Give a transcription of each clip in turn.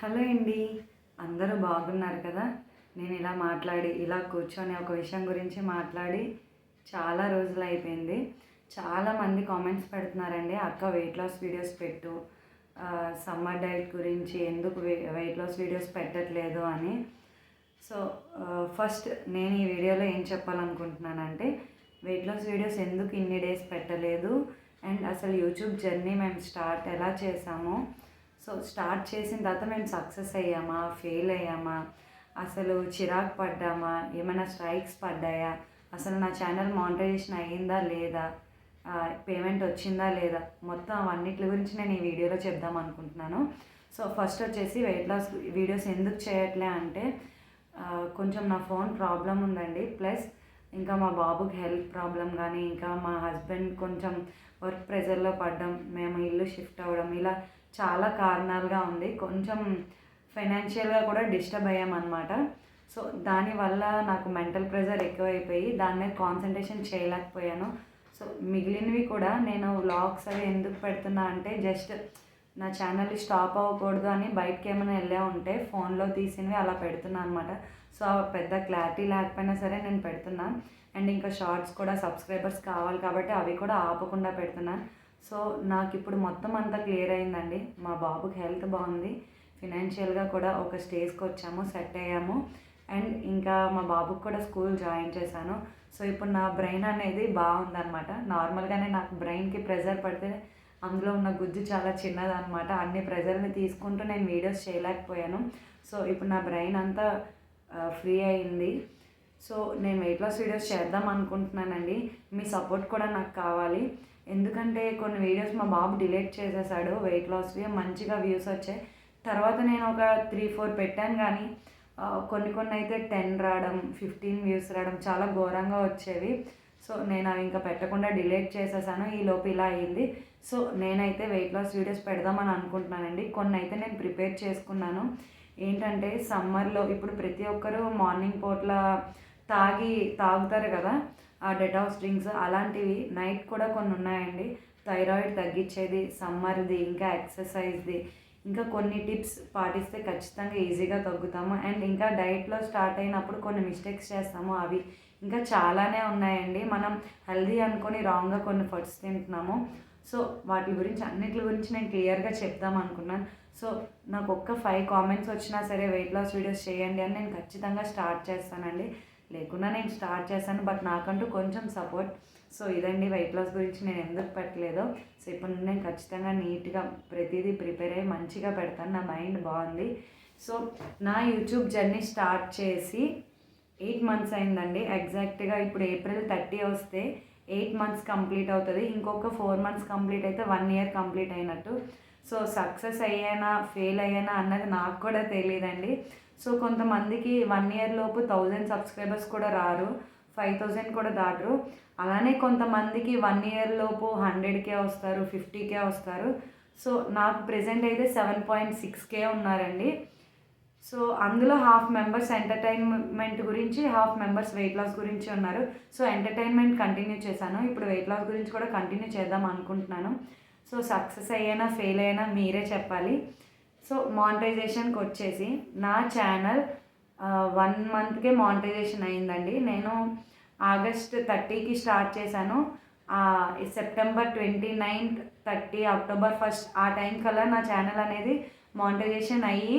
Hello అండి. అందరూ బాగున్నారు కదా? నేను ఇలా మాట్లాడి ఇలా కూర్చొని ఒక విషయం గురించి మాట్లాడి చాలా రోజులు అయిపోయింది. చాలామంది కామెంట్స్ పెడుతున్నారండి. అక్క వెయిట్ లాస్ వీడియోస్ పెట్టు సమ్మర్ డైట్ గురించి ఎందుకు వెయిట్ లాస్ వీడియోస్ పెట్టట్లేదు అని. సో ఫస్ట్ నేను ఈ వీడియోలో ఏం చెప్పాలనుకుంటున్నానంటే వెయిట్ లాస్ వీడియోస్ ఎందుకు ఇన్ని డేస్ పెట్టలేదు? అండ్ అసలు యూట్యూబ్ జర్నీ మేము స్టార్ట్ ఎలా చేసామో? సో స్టార్ట్ చేసిన తర్వాత మేము సక్సెస్ అయ్యామా ఫెయిల్ అయ్యామా అసలు చిరాకు పడ్డామా ఏమైనా స్ట్రైక్స్ పడ్డాయా అసలు నా ఛానల్ మానిటైజేషన్ అయ్యిందా లేదా పేమెంట్ వచ్చిందా లేదా మొత్తం అవన్నిటి గురించి నేను ఈ వీడియోలో చెప్దాం అనుకుంటున్నాను. సో ఫస్ట్ వచ్చేసి వెయిట్ లాస్ వీడియోస్ ఎందుకు చేయట్లే అంటే కొంచెం నా ఫోన్ ప్రాబ్లం ఉందండి ప్లస్ ఇంకా మా బాబుకి హెల్త్ ప్రాబ్లం కానీ ఇంకా మా హస్బెండ్ కొంచెం వర్క్ ప్రెజర్లో పడడం మేము ఇల్లు షిఫ్ట్ అవ్వడం ఇలా చాలా కారణాలుగా ఉంది. కొంచెం ఫైనాన్షియల్గా కూడా డిస్టర్బ్ అయ్యామన్నమాట. సో దానివల్ల నాకు మెంటల్ ప్రెజర్ ఎక్కువైపోయి దాని మీద కాన్సన్ట్రేషన్ చేయలేకపోయాను. సో మిగిలినవి కూడా నేను వ్లాగ్స్ అవి ఎందుకు పెడుతున్నా అంటే జస్ట్ నా ఛానల్ స్టాప్ అవ్వకూడదు అని బయటకి ఏమైనా వెళ్ళా ఉంటే ఫోన్లో తీసినవి అలా పెడుతున్నా అనమాట సో ఆ పెద్ద క్లారిటీ లేకపోయినా సరే నేను పెడుతున్నా. అండ్ ఇంకా షార్ట్స్ కూడా సబ్స్క్రైబర్స్ కావాలి కాబట్టి అవి కూడా ఆపకుండా పెడుతున్నాను సో నాకు ఇప్పుడు మొత్తం అంతా క్లియర్ అయిందండి. మా బాబుకి హెల్త్ బాగుంది. ఫినాన్షియల్గా కూడా ఒక స్టేజ్కి వచ్చాము సెట్ అయ్యాము. అండ్ ఇంకా మా బాబుకి కూడా స్కూల్ జాయిన్ చేశాను. సో ఇప్పుడు నా బ్రెయిన్ అనేది బాగుందనమాట నార్మల్గానే నాకు బ్రెయిన్కి ప్రెజర్ పడితే అందులో ఉన్న గుజ్జు చాలా చిన్నదనమాట అన్ని ప్రెజర్ని తీసుకుంటూ నేను వీడియోస్ చేయలేకపోయాను. సో ఇప్పుడు నా బ్రెయిన్ అంతా ఫ్రీ అయింది. సో నేను వెయిట్ లాస్ వీడియోస్ చేద్దాం అనుకుంటున్నానండి. మీ సపోర్ట్ కూడా నాకు కావాలి. ఎందుకంటే కొన్ని వీడియోస్ మా బాబు డిలీట్ చేసేసాడు వెయిట్ లాస్వి మంచిగా వ్యూస్ వచ్చాయి. తర్వాత నేను ఒక త్రీ ఫోర్ పెట్టాను కానీ కొన్ని కొన్ని అయితే టెన్ రావడం ఫిఫ్టీన్ వ్యూస్ రావడం చాలా ఘోరంగా వచ్చేవి. సో నేను అవి ఇంకా పెట్టకుండా డిలీట్ చేసేసాను. ఈ లోపు ఇలా అయింది. సో నేనైతే వెయిట్ లాస్ వీడియోస్ పెడదామని అనుకుంటున్నానండి. కొన్ని అయితే నేను ప్రిపేర్ చేసుకున్నాను. ఏంటంటే సమ్మర్లో ఇప్పుడు ప్రతి ఒక్కరూ మార్నింగ్ పూట్ల తాగి తాగుతారు కదా ఆ డెటాక్స్ డ్రింక్స్ అలాంటివి నైట్ కూడా కొన్ని ఉన్నాయండి. థైరాయిడ్ తగ్గించేది సమ్మర్ది ఇంకా ఎక్సర్సైజ్ది ఇంకా కొన్ని టిప్స్ పాటిస్తే ఖచ్చితంగా ఈజీగా తగ్గుతాము. అండ్ ఇంకా డైట్లో స్టార్ట్ అయినప్పుడు కొన్ని మిస్టేక్స్ చేస్తాము అవి ఇంకా చాలానే ఉన్నాయండి. మనం హెల్దీ అనుకొని రాంగ్గా కొన్ని ఫుడ్స్ తింటున్నాము. సో వాటి గురించి అన్నిటి గురించి నేను క్లియర్గా చెప్దాం అనుకున్నాను. సో నాకు ఒక్క ఫైవ్ కామెంట్స్ వచ్చినా సరే వెయిట్ లాస్ వీడియోస్ చేయండి అని నేను ఖచ్చితంగా స్టార్ట్ చేస్తానండి. లేకుండా నేను స్టార్ట్ చేశాను బట్ నాకంటూ కొంచెం సపోర్ట్. సో ఇదండి వెయిట్ లాస్ గురించి నేను ఎందుకు పెట్టలేదో. సో ఇప్పుడు నుండి నేను ఖచ్చితంగా నీట్గా ప్రతిదీ ప్రిపేర్ అయ్యి మంచిగా పెడతాను. నా మైండ్ బాగుంది. సో నా యూట్యూబ్ జర్నీ స్టార్ట్ చేసి ఎయిట్ మంత్స్ అయిందండి. ఎగ్జాక్ట్గా ఇప్పుడు ఏప్రిల్ థర్టీ వస్తే ఎయిట్ మంత్స్ కంప్లీట్ అవుతుంది. ఇంకొక ఫోర్ మంత్స్ కంప్లీట్ అయితే వన్ ఇయర్ కంప్లీట్ అయినట్టు. సో సక్సెస్ అయ్యానా ఫెయిల్ అయ్యానా అన్నది నాకు కూడా తెలియదండి. సో కొంతమందికి వన్ ఇయర్ లోపు థౌజండ్ సబ్స్క్రైబర్స్ కూడా రారు ఫైవ్ థౌజండ్ కూడా దాటరు. అలానే కొంతమందికి వన్ ఇయర్ లోపు హండ్రెడ్కే వస్తారు ఫిఫ్టీకే వస్తారు. సో నాకు ప్రజెంట్ అయితే సెవెన్ పాయింట్ సిక్స్ కే ఉన్నారండి. సో అందులో హాఫ్ మెంబర్స్ ఎంటర్టైన్మెంట్ గురించి హాఫ్ మెంబర్స్ వెయిట్ లాస్ గురించి ఉన్నారు. సో ఎంటర్టైన్మెంట్ కంటిన్యూ చేశాను. ఇప్పుడు వెయిట్ లాస్ గురించి కూడా కంటిన్యూ చేద్దాం అనుకుంటున్నాను. సో సక్సెస్ అయ్యానా ఫెయిల్ అయినా మీరే చెప్పాలి. సో మానిటైజేషన్కి వచ్చేసి నా ఛానల్ వన్ మంత్కే మానిటైజేషన్ అయిందండి. నేను ఆగస్ట్ థర్టీకి స్టార్ట్ చేశాను. September twenty ninth thirty October first ఆ టైం కల్లా నా ఛానల్ అనేది మానిటైజేషన్ అయ్యి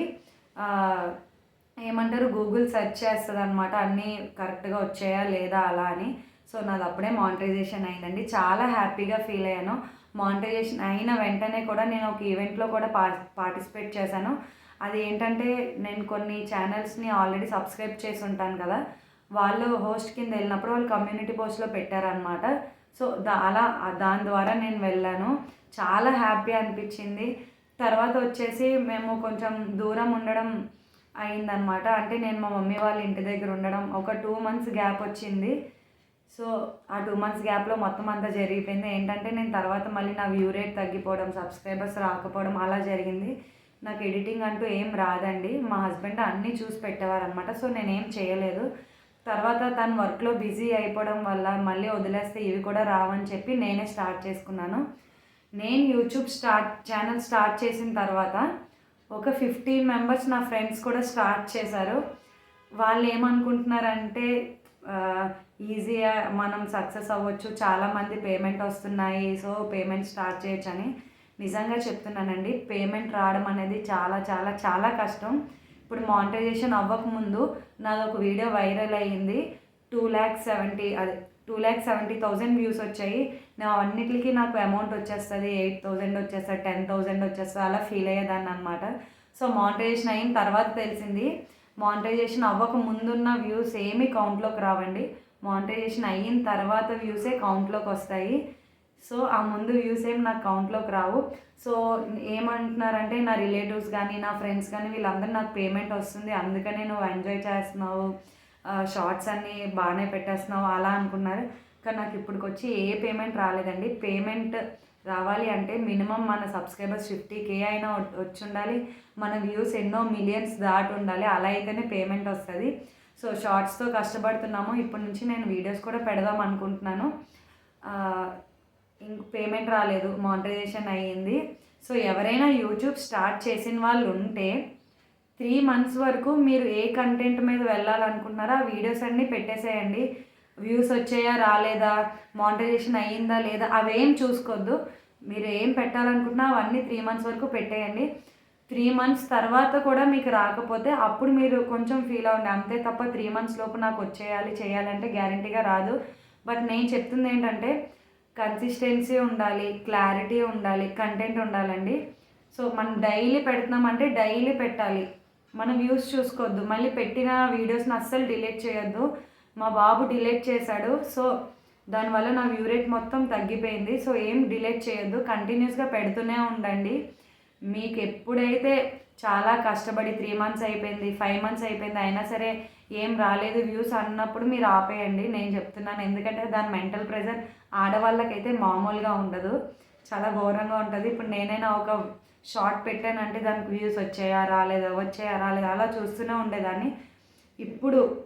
ఏమంటారు గూగుల్ సెర్చ్ చేస్తుంది అనమాట అన్నీ కరెక్ట్గా వచ్చాయా లేదా అలా అని. సో నాది అప్పుడే మానిటైజేషన్ అయిందండి. చాలా హ్యాపీగా ఫీల్ అయ్యాను. మానిటైజేషన్ అయిన వెంటనే కూడా నేను ఒక ఈవెంట్లో కూడా పా పార్టిసిపేట్ చేశాను. అది ఏంటంటే నేను కొన్ని ఛానల్స్ని ఆల్రెడీ సబ్స్క్రైబ్ చేసి ఉంటాను కదా. వాళ్ళు హోస్ట్ కింద వెళ్ళినప్పుడు వాళ్ళు కమ్యూనిటీ పోస్ట్లో పెట్టారనమాట సో దా అలా దాని ద్వారా నేను వెళ్ళాను. చాలా హ్యాపీ అనిపించింది. తర్వాత వచ్చేసి మేము కొంచెం దూరం ఉండడం అయిందనమాట అంటే నేను మా మమ్మీ వాళ్ళ ఇంటి దగ్గర ఉండడం ఒక టూ మంత్స్ గ్యాప్ వచ్చింది. సో ఆ టూ మంత్స్ గ్యాప్లో మొత్తం అంతా జరిగిపోయింది. ఏంటంటే నేను తర్వాత మళ్ళీ నా వ్యూ రేట్ తగ్గిపోవడం సబ్స్క్రైబర్స్ రాకపోవడం అలా జరిగింది. నాకు ఎడిటింగ్ అంటూ ఏం రాదండి. మా హస్బెండ్ అన్నీ చూసి పెట్టేవారనమాట సో నేనేం చేయలేదు. తర్వాత తను వర్క్లో బిజీ అయిపోవడం వల్ల మళ్ళీ వదిలేస్తే ఇవి కూడా రావని చెప్పి నేనే స్టార్ట్ చేసుకున్నాను. నేను యూట్యూబ్ స్టార్ట్ ఛానల్ స్టార్ట్ చేసిన తర్వాత ఒక ఫిఫ్టీన్ మెంబర్స్ నా ఫ్రెండ్స్ కూడా స్టార్ట్ చేశారు. వాళ్ళు ఏమనుకుంటున్నారంటే ఈజీగా మనం సక్సెస్ అవ్వచ్చు. చాలామంది పేమెంట్ వస్తున్నాయి. సో పేమెంట్ స్టార్ట్ చేయొచ్చు అని నిజంగా చెప్తున్నానండి. పేమెంట్ రావడం అనేది చాలా చాలా చాలా కష్టం. ఇప్పుడు మానిటైజేషన్ అవ్వకముందు నాది ఒక వీడియో వైరల్ అయ్యింది. టూ ల్యాక్స్ సెవెంటీ అదే two lakhs seventy thousand views వచ్చాయి. నేను అన్నిటికీ నాకు అమౌంట్ వచ్చేస్తుంది. ఎయిట్ థౌజండ్ వచ్చేస్తుంది టెన్ థౌజండ్ వచ్చేస్తుంది. అలా ఫీల్ అయ్యేదాన్ని అనమాట సో మానిటైజేషన్ అయిన తర్వాత తెలిసింది. మానిటైజేషన్ అవ్వక ముందున్న వ్యూస్ ఏమి కౌంట్లోకి రావండి. మానిటైజేషన్ అయిన తర్వాత వ్యూసే కౌంట్లోకి వస్తాయి. సో ఆ ముందు వ్యూస్ ఏం నాకు కౌంట్లోకి రావు. సో ఏమంటున్నారంటే నా రిలేటివ్స్ కానీ నా ఫ్రెండ్స్ కానీ వీళ్ళందరూ నాకు పేమెంట్ వస్తుంది. అందుకనే నువ్వు ఎంజాయ్ చేస్తున్నావు. షార్ట్స్ అన్నీ బాగానే పెట్టేస్తున్నావు. అలా అనుకున్నారు. కానీ నాకు ఇప్పటికి వచ్చి ఏ పేమెంట్ రాలేదండి. పేమెంట్ రావాలి అంటే మినిమం మన సబ్స్క్రైబర్స్ ఫిఫ్టీ కే అయినా వచ్చి ఉండాలి మన వ్యూస్ ఎన్నో మిలియన్స్ దాటి ఉండాలి. అలా అయితేనే పేమెంట్ వస్తుంది. సో షార్ట్స్తో కష్టపడుతున్నాము. ఇప్పటి నుంచి నేను వీడియోస్ కూడా పెడదాం అనుకుంటున్నాను. ఇంక పేమెంట్ రాలేదు. మానిటైజేషన్ అయ్యింది. సో ఎవరైనా యూట్యూబ్ స్టార్ట్ చేసిన వాళ్ళు ఉంటే త్రీ మంత్స్ వరకు మీరు ఏ కంటెంట్ మీద వెళ్ళాలనుకుంటున్నారో ఆ వీడియోస్ అన్నీ పెట్టేసేయండి. వ్యూస్ వచ్చాయా రాలేదా మానిటైజేషన్ అయ్యిందా లేదా అవేం చూసుకోవద్దు మీరు ఏం పెట్టాలనుకుంటున్నా అవన్నీ త్రీ మంత్స్ వరకు పెట్టేయండి. త్రీ మంత్స్ తర్వాత కూడా మీకు రాకపోతే అప్పుడు మీరు కొంచెం ఫీల్ అవ్వండి. అంతే తప్ప త్రీ మంత్స్ లోపు నాకు వచ్చేయాలి చేయాలంటే గ్యారంటీగా రాదు. బట్ నేను చెప్తుంది ఏంటంటే కన్సిస్టెన్సీ ఉండాలి క్లారిటీ ఉండాలి కంటెంట్ ఉండాలండి. సో మనం డైలీ పెడుతున్నామంటే డైలీ పెట్టాలి. మనం వ్యూస్ చూసుకోవద్దు. మళ్ళీ పెట్టిన వీడియోస్ని అస్సలు డిలీట్ చేయొద్దు. మా బాబు డిలీట్ చేశాడు. సో దానివల్ల నా వ్యూ రేట్ మొత్తం తగ్గిపోయింది. సో ఏం డిలీట్ చేయొద్దు. కంటిన్యూస్గా పెడుతూనే ఉండండి. మీకు ఎప్పుడైతే చాలా కష్టపడి త్రీ మంత్స్ అయిపోయింది ఫైవ్ మంత్స్ అయిపోయింది అయినా సరే ఏం రాలేదు వ్యూస్ అన్నప్పుడు మీరు ఆపేయండి. నేను చెప్తున్నాను. ఎందుకంటే దాని మెంటల్ ప్రెజర్ ఆడవాళ్ళకైతే మామూలుగా ఉండదు. చాలా ఘోరంగా ఉంటుంది. ఇప్పుడు నేనైనా ఒక షార్ట్ పెట్టానంటే దానికి వ్యూస్ వచ్చాయా రాలేదా వచ్చాయా రాలేదా? అలా చూస్తూనే ఉండేదాన్ని. ఇప్పుడు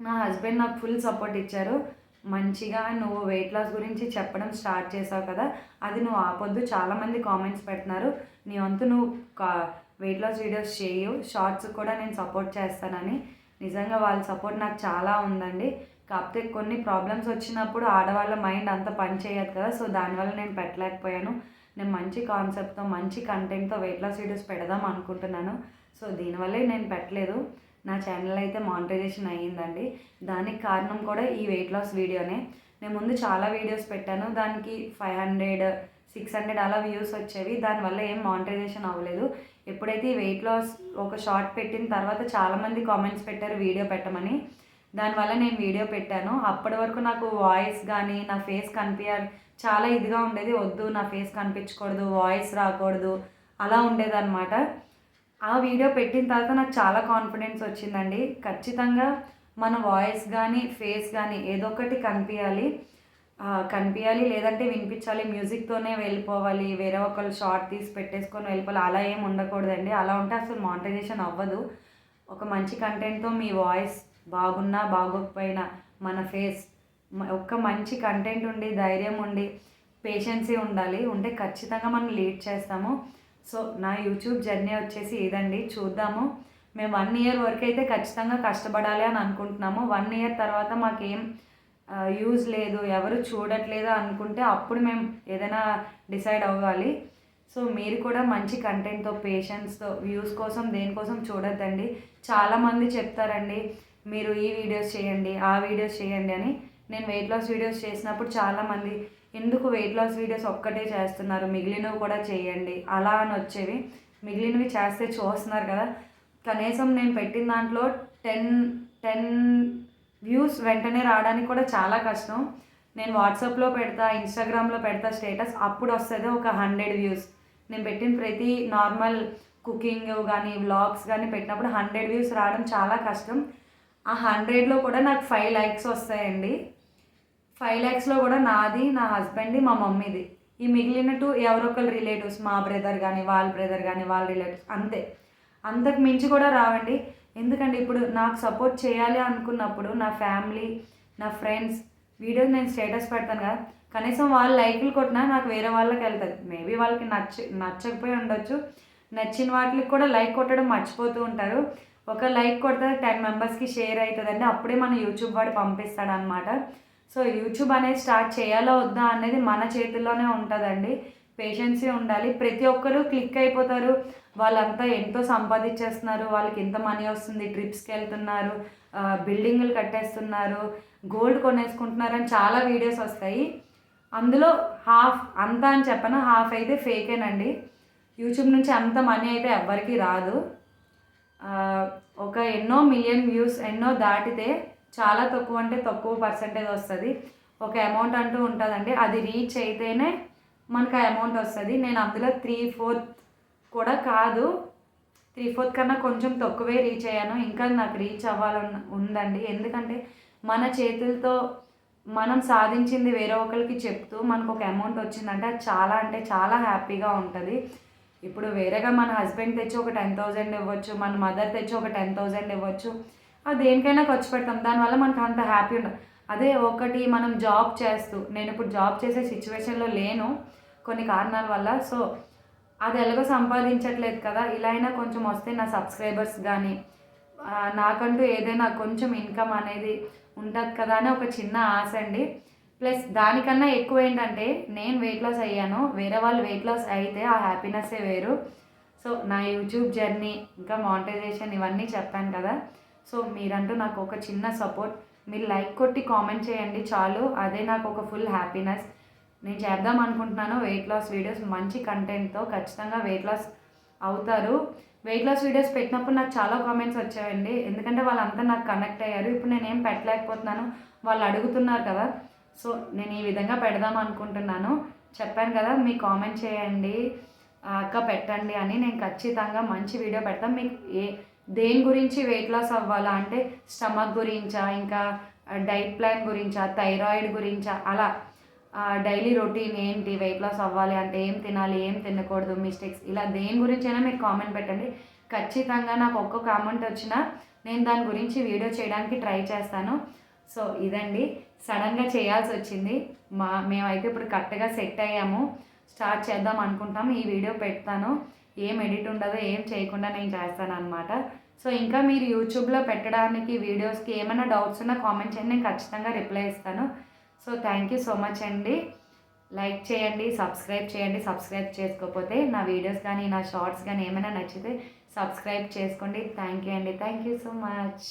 నా హస్బెండ్ నాకు ఫుల్ సపోర్ట్ ఇచ్చారు. మంచిగా నువ్వు వెయిట్ లాస్ గురించి చెప్పడం స్టార్ట్ చేసావు కదా అది నువ్వు ఆపొద్దు. చాలామంది కామెంట్స్ పెడుతున్నారు నీ వంతు నువ్వు వెయిట్ లాస్ వీడియోస్ చేయు షార్ట్స్ కూడా నేను సపోర్ట్ చేస్తానని. నిజంగా వాళ్ళ సపోర్ట్ నాకు చాలా ఉందండి. కాకపోతే కొన్ని ప్రాబ్లమ్స్ వచ్చినప్పుడు ఆడవాళ్ళ మైండ్ అంత పని చేయదు కదా సో దానివల్ల నేను పెట్టలేకపోయాను. నేను మంచి కాన్సెప్ట్తో మంచి కంటెంట్తో వెయిట్ లాస్ వీడియోస్ పెడదాం అనుకుంటున్నాను. సో దీనివల్లే నేను పెట్టలేదు. నా ఛానల్ అయితే మానిటైజేషన్ అయ్యిందండి. దానికి కారణం కూడా ఈ వెయిట్ లాస్ వీడియోనే. నేను ముందు చాలా వీడియోస్ పెట్టాను. దానికి ఫైవ్ హండ్రెడ్ సిక్స్ హండ్రెడ్ అలా వ్యూస్ వచ్చేవి. దానివల్ల ఏం మానిటైజేషన్ అవ్వలేదు. ఎప్పుడైతే ఈ వెయిట్ లాస్ ఒక షార్ట్ పెట్టిన తర్వాత చాలామంది కామెంట్స్ పెట్టారు వీడియో పెట్టమని. దానివల్ల నేను వీడియో పెట్టాను. అప్పటి వరకు నాకు వాయిస్ కానీ నా ఫేస్ కనిపించాలి చాలా ఇదిగా ఉండేది. వద్దు నా ఫేస్ కనిపించకూడదు వాయిస్ రాకూడదు. అలా ఉండేదన్నమాట. ఆ వీడియో పెట్టిన తర్వాత నాకు చాలా కాన్ఫిడెన్స్ వచ్చిందండి. ఖచ్చితంగా మన వాయిస్ కానీ ఫేస్ కానీ ఏదో ఒకటి కనిపించాలి కనిపించాలి లేదంటే వినిపించాలి. మ్యూజిక్తోనే వెళ్ళిపోవాలి. వేరే ఒకళ్ళు షార్ట్ తీసి పెట్టేసుకొని వెళ్ళిపోవాలి. అలా ఏం ఉండకూడదండి. అలా ఉంటే అసలు మానిటైజేషన్ అవ్వదు. ఒక మంచి కంటెంట్తో మీ వాయిస్ బాగున్నా బాగోకపోయినా మన ఫేస్ ఒక్క మంచి కంటెంట్ ఉండి ధైర్యం ఉండి పేషెన్సీ ఉండాలి. ఉంటే ఖచ్చితంగా మనం లీడ్ చేస్తాము. సో నా యూట్యూబ్ జర్నీ వచ్చేసి ఇదండి. చూద్దాము. మేము వన్ ఇయర్ వరకు అయితే ఖచ్చితంగా కష్టపడాలి అని అనుకుంటున్నాము. వన్ ఇయర్ తర్వాత మాకేం యూజ్ లేదు ఎవరు చూడట్లేదు అనుకుంటే అప్పుడు మేము ఏదైనా డిసైడ్ అవ్వాలి. సో మీరు కూడా మంచి కంటెంట్తో పేషెన్స్తో వ్యూస్ కోసం దేనికోసం చూడొద్దండి. చాలామంది చెప్తారండి మీరు ఈ వీడియోస్ చేయండి ఆ వీడియోస్ చేయండి అని. నేను వెయిట్ లాస్ వీడియోస్ చేసినప్పుడు చాలామంది ఎందుకు వెయిట్ లాస్ వీడియోస్ ఒక్కటే చేస్తున్నారు? మిగిలినవి కూడా చేయండి. అలా అని వచ్చేవి. మిగిలినవి చేస్తే చూస్తున్నారు కదా. కనీసం నేను పెట్టిన దాంట్లో టెన్ టెన్ వ్యూస్ వెంటనే రావడానికి కూడా చాలా కష్టం. నేను వాట్సాప్లో పెడతా ఇన్స్టాగ్రామ్లో పెడతా స్టేటస్ అప్పుడు వస్తుంది ఒక హండ్రెడ్ వ్యూస్ నేను పెట్టిన ప్రతి నార్మల్ కుకింగ్ కానీ వ్లాగ్స్ కానీ పెట్టినప్పుడు హండ్రెడ్ వ్యూస్ రావడం చాలా కష్టం. ఆ హండ్రెడ్లో కూడా నాకు ఫైవ్ లైక్స్ వస్తాయండి. ఫైవ్ ల్యాక్స్లో కూడా నాది నా హస్బెండ్ది మా మమ్మీది. ఈ మిగిలిన టూ ఎవరొకరు రిలేటివ్స్ మా బ్రదర్ కానీ వాళ్ళ బ్రదర్ కానీ వాళ్ళ రిలేటివ్స్ అంతే. అంతకు మించి కూడా రావండి. ఎందుకంటే ఇప్పుడు నాకు సపోర్ట్ చేయాలి అనుకున్నప్పుడు నా ఫ్యామిలీ నా ఫ్రెండ్స్ వీడియోస్ నేను స్టేటస్ పెడతాను కదా. కనీసం వాళ్ళు లైక్లు కొట్టినా నాకు వేరే వాళ్ళకి వెళ్తుంది. మేబీ వాళ్ళకి నచ్చ నచ్చకపోయి ఉండొచ్చు. నచ్చిన వాటికి కూడా లైక్ కొట్టడం మర్చిపోతూ ఉంటారు. ఒక లైక్ కొడితే టెన్ మెంబర్స్కి షేర్ అవుతుందండి. అప్పుడే మన యూట్యూబ్ వాడు పంపిస్తాడు అనమాట సో యూట్యూబ్ అనేది స్టార్ట్ చేయాలా వద్దా అనేది మన చేతుల్లోనే ఉంటుందండి. పేషెన్సీ ఉండాలి. ప్రతి ఒక్కరు క్లిక్ అయిపోతారు. వాళ్ళంతా ఎంతో సంపాదించేస్తున్నారు. వాళ్ళకి ఎంత మనీ వస్తుంది. ట్రిప్స్కి వెళ్తున్నారు. బిల్డింగులు కట్టేస్తున్నారు. గోల్డ్ కొనేసుకుంటున్నారు అని చాలా వీడియోస్ వస్తాయి. అందులో హాఫ్ అంతా అని చెప్పను. హాఫ్ అయితే ఫేకేనండి. యూట్యూబ్ నుంచి అంత మనీ అయితే ఎవ్వరికీ రాదు. ఒక ఎన్నో మిలియన్ వ్యూస్ ఎన్నో దాటితే చాలా తక్కువ అంటే తక్కువ పర్సంటేజ్ వస్తుంది. ఒక అమౌంట్ అంటూ ఉంటుందండి. అది రీచ్ అయితేనే మనకు ఆ అమౌంట్ వస్తుంది. నేను అందులో త్రీ ఫోర్త్ కూడా కాదు. త్రీ ఫోర్త్ కన్నా కొంచెం తక్కువే రీచ్ అయ్యాను. ఇంకా నాకు రీచ్ అవ్వాలని ఉందండి. ఎందుకంటే మన చేతులతో మనం సాధించింది వేరే ఒకరికి చెప్తూ మనకు ఒక అమౌంట్ వచ్చిందంటే అది చాలా అంటే చాలా హ్యాపీగా ఉంటుంది. ఇప్పుడు వేరేగా మన హస్బెండ్ తెచ్చి ఒక టెన్ థౌజండ్ ఇవ్వచ్చు మన మదర్ తెచ్చి ఒక టెన్ థౌజండ్ ఇవ్వచ్చు. అది దేనికైనా ఖర్చు పెడతాం. దానివల్ల మనకు అంత హ్యాపీ ఉండదు అదే ఒకటి మనం జాబ్ చేస్తూ నేను ఇప్పుడు జాబ్ చేసే సిచ్యువేషన్లో లేను కొన్ని కారణాల వల్ల. సో అది ఎలాగో సంపాదించట్లేదు కదా. ఇలా అయినా కొంచెం వస్తే నా సబ్స్క్రైబర్స్ కానీ నాకంటూ ఏదైనా కొంచెం ఇన్కమ్ అనేది ఉంటుంది కదా అని ఒక చిన్న ఆశ అండి. ప్లస్ దానికన్నా ఎక్కువ ఏంటంటే నేను వెయిట్ లాస్ అయ్యాను. వేరే వాళ్ళు వెయిట్ లాస్ అయితే ఆ హ్యాపీనెస్సే వేరు. సో నా యూట్యూబ్ జర్నీ ఇంకా మానిటైజేషన్ ఇవన్నీ చెప్పాను కదా. సో మీరంటూ నాకు ఒక చిన్న సపోర్ట్. మీరు లైక్ కొట్టి కామెంట్ చేయండి చాలు. అదే నాకు ఒక ఫుల్ హ్యాపీనెస్. నేను చేద్దాం అనుకుంటున్నాను వెయిట్ లాస్ వీడియోస్. మంచి కంటెంట్తో ఖచ్చితంగా వెయిట్ లాస్ అవుతారు. వెయిట్ లాస్ వీడియోస్ పెట్టినప్పుడు నాకు చాలా కామెంట్స్ వచ్చాయండి. ఎందుకంటే వాళ్ళంతా నాకు కనెక్ట్ అయ్యారు. ఇప్పుడు నేను ఏం పెట్టలేకపోతున్నాను. వాళ్ళు అడుగుతున్నారు కదా. సో నేను ఈ విధంగా పెడదాం అనుకుంటున్నాను. చెప్పాను కదా మీ కామెంట్ చేయండి. అక్క పెట్టండి అని నేను ఖచ్చితంగా మంచి వీడియో పెడతాను. మీకు ఏ దేని గురించి వెయిట్ లాస్ అవ్వాలా? అంటే స్టమక్ గురించా? ఇంకా డైట్ ప్లాన్ గురించా? థైరాయిడ్ గురించా? అలా. డైలీ రొటీన్ ఏంటి? వెయిట్ లాస్ అవ్వాలి అంటే ఏం తినాలి? ఏం తినకూడదు? మిస్టేక్స్ ఇలా దేని గురించి అయినా మీరు కామెంట్ పెట్టండి. ఖచ్చితంగా నాకు ఒక్క కామెంట్ వచ్చినా నేను దాని గురించి వీడియో చేయడానికి ట్రై చేస్తాను. సో ఇదండి. సడన్గా చేయాల్సి వచ్చింది. మా మేమైతే ఇప్పుడు కరెక్ట్గా సెట్ అయ్యాము. స్టార్ట్ చేద్దాం అనుకుంటాం. ఈ వీడియో పెడతాను. ఏం ఎడిట్ ఉండదో ఏం చేయకుండా నేను చేస్తాను అనమాట సో ఇంకా మీరు యూట్యూబ్లో పెట్టడానికి వీడియోస్కి ఏమైనా డౌట్స్ ఉన్నా కామెంట్ చేయండి నేను ఖచ్చితంగా రిప్లై ఇస్తాను. So thank you so much అండి. లైక్ చేయండి సబ్స్క్రైబ్ చేయండి సబ్స్క్రైబ్ చేసుకోకపోతే నా వీడియోస్ కానీ నా షార్ట్స్ కానీ ఏమైనా నచ్చితే సబ్స్క్రైబ్ చేసుకోండి. థ్యాంక్ యూ అండి. Thank you so much.